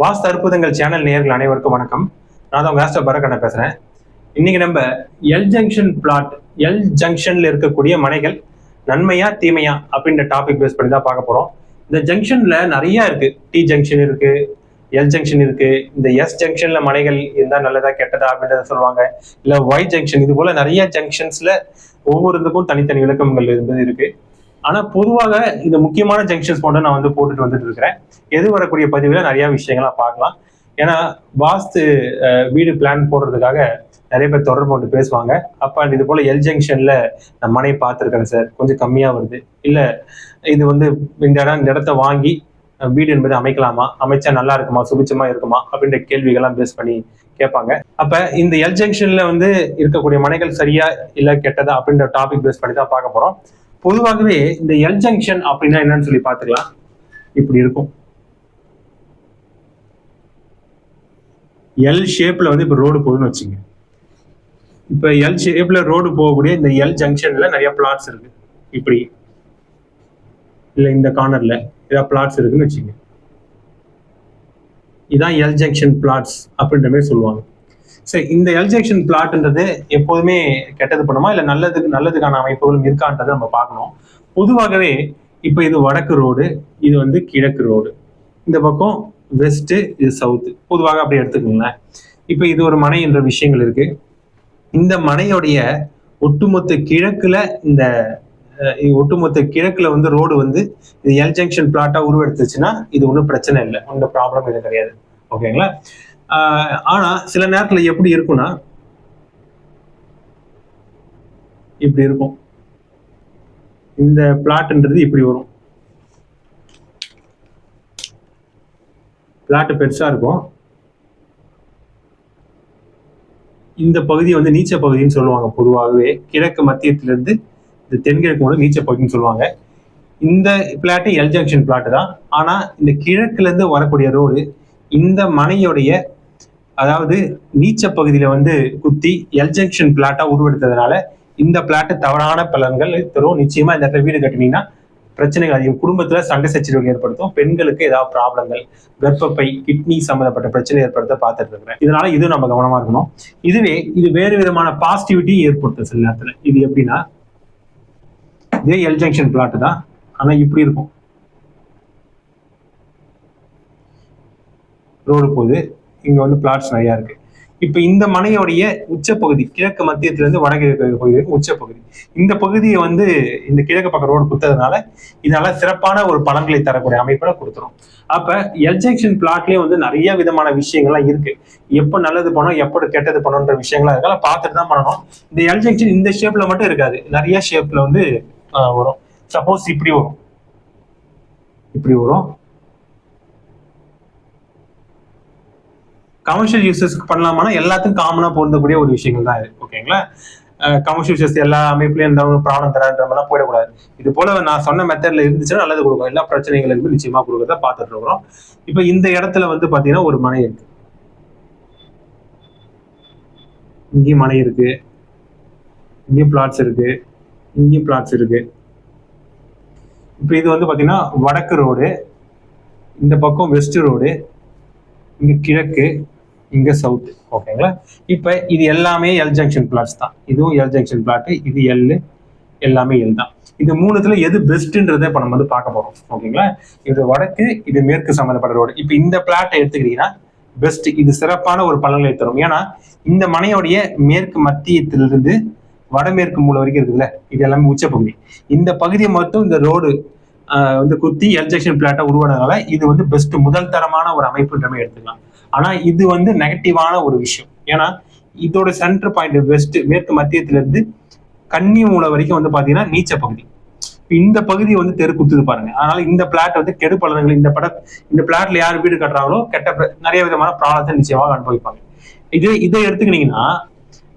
வாஸ்து அற்புதங்கள் சேனல் நேர்கள் அனைவருக்கும் வணக்கம். நான் தான் வேஸ்ட பரக்கண்ண பேசுறேன். இன்னைக்கு நம்ம எல் ஜங்ஷன் பிளாட் எல் ஜங்ஷன்ல இருக்கக்கூடிய மனைகள் நன்மையா தீமையா அப்படின்ற டாபிக் பேஸ் பண்ணி தான் பார்க்க போறோம். இந்த ஜங்ஷன்ல நிறைய இருக்கு. டி ஜங்ஷன் இருக்கு எல் ஜங்ஷன் இருக்கு. இந்த எஸ் ஜங்ஷன்ல மனைகள் இருந்தா நல்லதா கெட்டதா அப்படின்றத சொல்லுவாங்க. இல்ல ஒய் ஜங்ஷன் இது போல நிறைய ஜங்ஷன்ஸ்ல ஒவ்வொருத்துக்கும் தனித்தனி விளக்கங்கள் இருந்தது இருக்கு. ஆனா பொதுவாக இந்த முக்கியமான ஜங்ஷன்ஸ் மட்டும் நான் வந்து போட்டுட்டு வந்துட்டு இருக்கிறேன். எது வரக்கூடிய பதிவுல நிறைய விஷயங்களா பார்க்கலாம். ஏன்னா வாஸ்து வீடு பிளான் போடுறதுக்காக நிறைய பேர் தொடர்பு கொண்டு பேசுவாங்க. அப்ப இது போல எல் ஜங்ஷன்ல நான் மனை பார்த்துருக்கேன் சார் கொஞ்சம் கம்மியா வருது. இல்ல இது வந்து இந்த இடம் இந்த இடத்த வாங்கி வீடு என்பது அமைக்கலாமா? அமைச்சா நல்லா இருக்குமா? சுபிச்சமா இருக்குமா? அப்படின்ற கேள்விகள்லாம் பேஸ் பண்ணி கேட்பாங்க. அப்ப இந்த எல் ஜங்ஷன்ல வந்து இருக்கக்கூடிய மனைகள் சரியா இல்ல கெட்டதா அப்படின்ற டாபிக் பேஸ் பண்ணி தான் பார்க்க போறோம். பொதுவாகவே இந்த எல் ஜங்ஷன் அப்படின்னா என்னன்னு சொல்லி பார்த்துக்கலாம். இப்படி இருக்கும். எல் ஷேப்ல வந்து இப்போ ரோடு போகுதுன்னு வச்சுங்க. இப்போ எல் ஷேப்ல ரோடு போகக்கூடிய இந்த எல் ஜங்ஷன்ல நிறைய பிளாட்ஸ் இருக்கு. இப்படி. இல்ல இந்த கார்னர்ல ஏதாவது பிளாட்ஸ் இருக்குன்னு வச்சுங்க. இதான் எல் ஜங்ஷன் பிளாட்ஸ் அப்படின்ற மாதிரி சொல்லுவாங்க. சரி இந்த எல் பிளாட்ன்றது எப்போதுமே கெட்டது பண்ணுமா? இல்லை நல்லதுக்கு நல்லதுக்கான அமைப்புகளும் இருக்கான்றதை நம்ம பார்க்கணும். பொதுவாகவே இப்போ இது வடக்கு ரோடு இது வந்து கிழக்கு ரோடு. இந்த பக்கம் வெஸ்ட்டு இது சவுத்து பொதுவாக அப்படி எடுத்துக்கோங்களேன். இப்போ இது ஒரு மனை என்ற விஷயங்கள் இருக்கு. இந்த மனையுடைய ஒட்டுமொத்த கிழக்குல இந்த ஒட்டுமொத்த கிழக்குல வந்து ரோடு வந்து இது எல் ஜங்ஷன் பிளாட்டா உருவெடுத்துச்சுன்னா இது ஒன்றும் பிரச்சனை இல்லை. ஒன்றும் ப்ராப்ளம் இது கிடையாது. ஓகேங்களா ஆனா சில நேரத்துல எப்படி இருக்கும்னா இப்படி இருக்கும். இந்த பிளாட்ன்றது இப்படி வரும். பிளாட் பெருசா இருக்கும். இந்த பகுதி வந்து நீச்ச பகுதின்னு சொல்லுவாங்க பொதுவாகவே. கிழக்கு மத்தியத்திலிருந்து இந்த தென்கிழக்கு மூலம் நீச்ச பகுதின்னு சொல்லுவாங்க. இந்த பிளாட்டு எல் ஜங்ஷன் பிளாட்டு தான் ஆனா இந்த கிழக்குல இருந்து வரக்கூடிய ரோடு இந்த மனையுடைய அதாவது நீச்ச பகுதியில வந்து குத்தி எல் ஜங்ஷன் பிளாட்டா உருவெடுத்ததுனால இந்த பிளாட்டு தவறான பலன்கள் தரும். நிச்சயமா இந்த இடத்துல வீடு கட்டினீங்கன்னா பிரச்சனைகள் அதிகம். குடும்பத்துல சண்டை சச்சரவுகள் ஏற்படுத்தும். பெண்களுக்கு ஏதாவது ப்ராப்ளங்கள் கர்ப்பப்பை கிட்னி சம்மந்தப்பட்ட பிரச்சனை ஏற்படுத்த பார்த்துட்டு இருக்கிறேன். இதனால இதுவும் நம்ம கவனமா இருக்கணும். இதுவே இது வேறு விதமான பாசிட்டிவிட்டி ஏற்படுத்தும் சில நேரத்துல. இது எப்படின்னா இதே எல் ஜங்ஷன் பிளாட் தான். ஆனா இப்படி இருக்கும். ரோடு போகுது. இங்க வந்து பிளாட்ஸ் நிறைய இருக்கு. இப்ப இந்த மனையோடைய உச்சப்பகுதி கிழக்கு மத்தியத்திலிருந்து வடகிழக்கு பகுதி உச்சப்பகுதி. இந்த பகுதியை வந்து இந்த கிழக்கு பக்கம் ரோடு குத்ததுனால இதனால சிறப்பான ஒரு பலன்களை தரக்கூடிய அமைப்புல கொடுத்துரும் அப்ப எல் பிளாட்லயே வந்து நிறைய விதமான விஷயங்கள்லாம் இருக்கு. எப்ப நல்லது பண்ணணும் எப்போ கெட்டது பண்ணணுன்ற விஷயங்கள்லாம் இருக்கலாம் பார்த்துட்டு தான் பண்ணணும். இந்த எல் இந்த ஷேப்ல மட்டும் இருக்காது. நிறைய ஷேப்ல வந்து வரும். சப்போஸ் இப்படி வரும். இப்படி வரும். கமர்ஷியல் யூசஸ்க்கு பண்ணலாமானா எல்லாத்துக்கும் காமனா பொருந்தக்கூடிய ஒரு விஷயங்கள் தான் இது. ஓகேங்களா கமர்ஷியல் யூசஸ் எல்லா அமைப்புலயும் எந்த பிராணம் தரான்ற மாதிரிலாம் போயிடக்கூடாது. இது போல நான் சொன்ன மெத்தட்ல இருந்துச்சுன்னா நல்லது கொடுக்கும். எல்லா பிரச்சனைகளுக்கும் நிச்சயமா கொடுக்கறத பார்த்துட்டு இருக்கிறோம். இப்போ இந்த இடத்துல வந்து பாத்தீங்கன்னா ஒரு மனை இருக்கு. இங்கேயும் மனை இருக்கு. இங்கேயும் பிளாட்ஸ் இருக்கு. இங்கேயும் பிளாட்ஸ் இருக்கு. இப்போ இது வந்து பாத்தீங்கன்னா வடக்கு ரோடு இந்த பக்கம் வெஸ்ட் ரோடு இங்க கிழக்கு இங்கே சவுத் ஓகேங்களா இப்போ இது எல்லாமே எல் ஜங்ஷன் பிளாட்ஸ் தான். இதுவும் எல் ஜங்ஷன் பிளாட் இது எல் எல்லாமே எல் தான். இது மூணுத்துல எது பெஸ்ட்ன்றதை இப்போ நம்ம வந்து பார்க்க போகிறோம் ஓகேங்களா இது வடக்கு இது மேற்கு சம்மந்தப்பட்ட ரோடு இப்போ இந்த பிளாட்டை எடுத்துக்கிட்டீங்கன்னா பெஸ்ட் இது சிறப்பான ஒரு பலன்களை தரும். ஏன்னா இந்த மனையோடைய மேற்கு மத்தியத்திலிருந்து வடமேற்கு மூலம் வரைக்கும் இருக்குதுல்ல? இது எல்லாமே உச்சப்பகுதி. இந்த பகுதியை மட்டும் இந்த ரோடு வந்து குத்தி எல் ஜங்ஷன் பிளாட்டா உருவானதுனால இது வந்து பெஸ்ட் முதல் தரமான ஒரு அமைப்புன்றமே எடுத்துக்கலாம். ஆனா இது வந்து நெகட்டிவான ஒரு விஷயம். ஏன்னா இதோட சென்டர் பாயிண்ட் வெஸ்ட் மேற்கு மத்தியத்துல இருந்து கன்னி மூலை வரைக்கும் வந்து பாத்தீங்கன்னா நீச்ச பகுதி. இந்த பகுதி வந்து தெரு குத்துது பாருங்க. அதனால இந்த பிளாட் வந்து கெடு பலன்கள் இந்த பட இந்த பிளாட்ல யார் வீடு கட்டுறாங்களோ கெட்ட நிறைய விதமான பிராணத்தை நிச்சயமாக அனுபவிப்பாங்க. இது இதை எடுத்துக்கினீங்கன்னா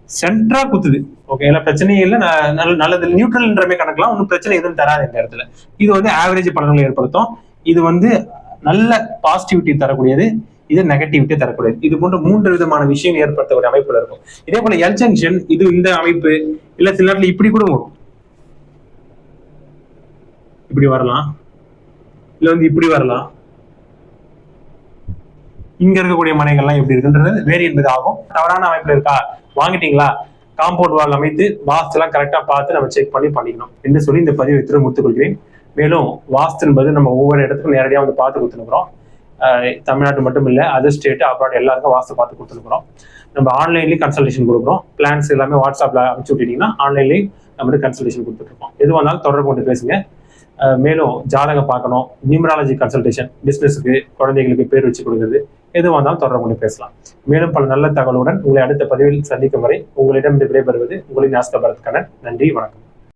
சென்ட்ரா குத்துது. ஓகே எல்லா பிரச்சனையும் இல்லை. ந- நல்ல நல்லது நியூட்ரல்ன்றமே கணக்கெல்லாம் ஒன்றும் பிரச்சனை எதுவும் தராது இந்த இடத்துல. இது வந்து ஆவரேஜ் பலன்களை ஏற்படுத்தும். இது வந்து நல்ல பாசிட்டிவிட்டி தரக்கூடியது. இது நெகட்டிவிட்டி தரக்கூடியது. இது போன்ற மூன்று விதமான விஷயம் ஏற்படுத்தக்கூடிய அமைப்புல இருக்கும். இதே போல எல் ஜங்ஷன் இது இந்த அமைப்பு இல்ல சில நேரத்துல இப்படி கூட வரும். இப்படி வரலாம். இல்ல வந்து இப்படி வரலாம். இங்க இருக்கக்கூடிய மனைகள்லாம் எப்படி இருக்குன்றது வேறு என்பது ஆகும். தவறான அமைப்புல இருக்கா? வாங்கிட்டீங்களா? காம்பவுண்ட் வால் அமைத்து வாஸ்து எல்லாம் கரெக்டா பார்த்து நம்ம செக் பண்ணி பண்ணிக்கணும் என்று சொல்லி இந்த பதிவை எடுத்து முடித்துக் கொள்கிறேன். மேலும் வாஸ்து என்பது நம்ம ஒவ்வொரு இடத்துக்கும் நேரடியாக வந்து பார்த்து கொடுத்துருக்குறோம் தமிழ்நாட்டு மட்டும் இல்லை அதர் ஸ்டேட் அப்ராட் எல்லாருக்கும் வாஸ்து பார்த்து கொடுத்துருக்குறோம். நம்ம ஆன்லைன்லேயும் கன்சல்டேஷன் கொடுக்குறோம். பிளான்ஸ் எல்லாமே வாட்ஸ்அப்பில் அனுப்பிச்சு விட்டீங்கன்னா ஆன்லைன்லேயும் நம்ம கன்சல்டேஷன் கொடுத்துட்ருக்கோம் எது வந்தாலும் தொடர்பு கொண்டு பேசுங்க. மேலும் ஜாதகம் பார்க்கணும். நியூமராலஜி கன்சல்டேஷன் பிஸ்னஸுக்கு குழந்தைகளுக்கு பேர் வச்சு கொடுக்குறது. எது வந்தாலும் தொடர்பு கொண்டு பேசலாம். மேலும் பல நல்ல தகவலுடன் உங்களை அடுத்த பதிவில் சந்திக்கும் வரை உங்களிடம் விடைபெறுவது உங்களின் ஆஸ்த பரத் கண்ணன் நன்றி வணக்கம்.